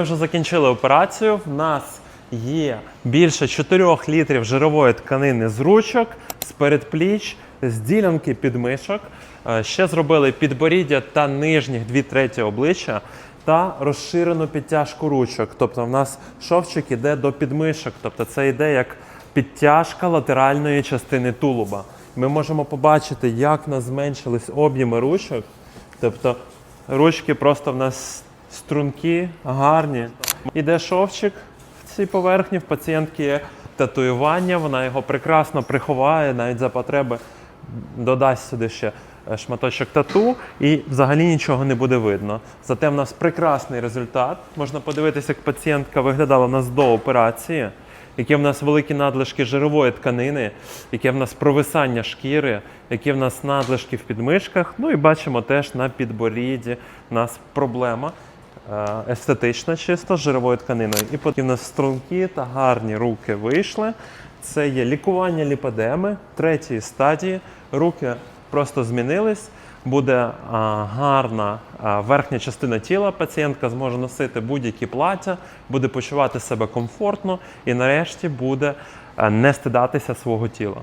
Ми вже закінчили операцію. В нас є більше 4 літрів жирової тканини з ручок, з передпліч, з ділянки підмишок. Е, Ще зробили підборіддя та нижніх 2 треті обличчя та розширену підтяжку ручок. Тобто в нас шовчик іде до підмишок. Тобто це йде як підтяжка латеральної частини тулуба. Ми можемо побачити, як в нас зменшились об'єми ручок. Тобто ручки просто в нас стрункі, гарні. Іде шовчик в цій поверхні, в пацієнтки є татуювання, вона його прекрасно приховає, навіть за потреби додасть сюди ще е, шматочок тату, і взагалі нічого не буде видно. Зате в нас прекрасний результат. Можна подивитися, як пацієнтка виглядала в нас до операції, які в нас великі надлишки жирової тканини, яке в нас провисання шкіри, які в нас надлишки в підмишках. Ну і бачимо теж на підборідді у нас проблема е, естетична чисто жировою тканиною. І нас стрункі та гарні руки вийшли. Це є лікування ліпедеми третьої стадії. Руки просто змінились. Буде а, гарна а, верхня частина тіла. Пацієнтка зможе носити будь-які плаття, буде почувати себе комфортно і нарешті буде а, не стидатися свого тіла.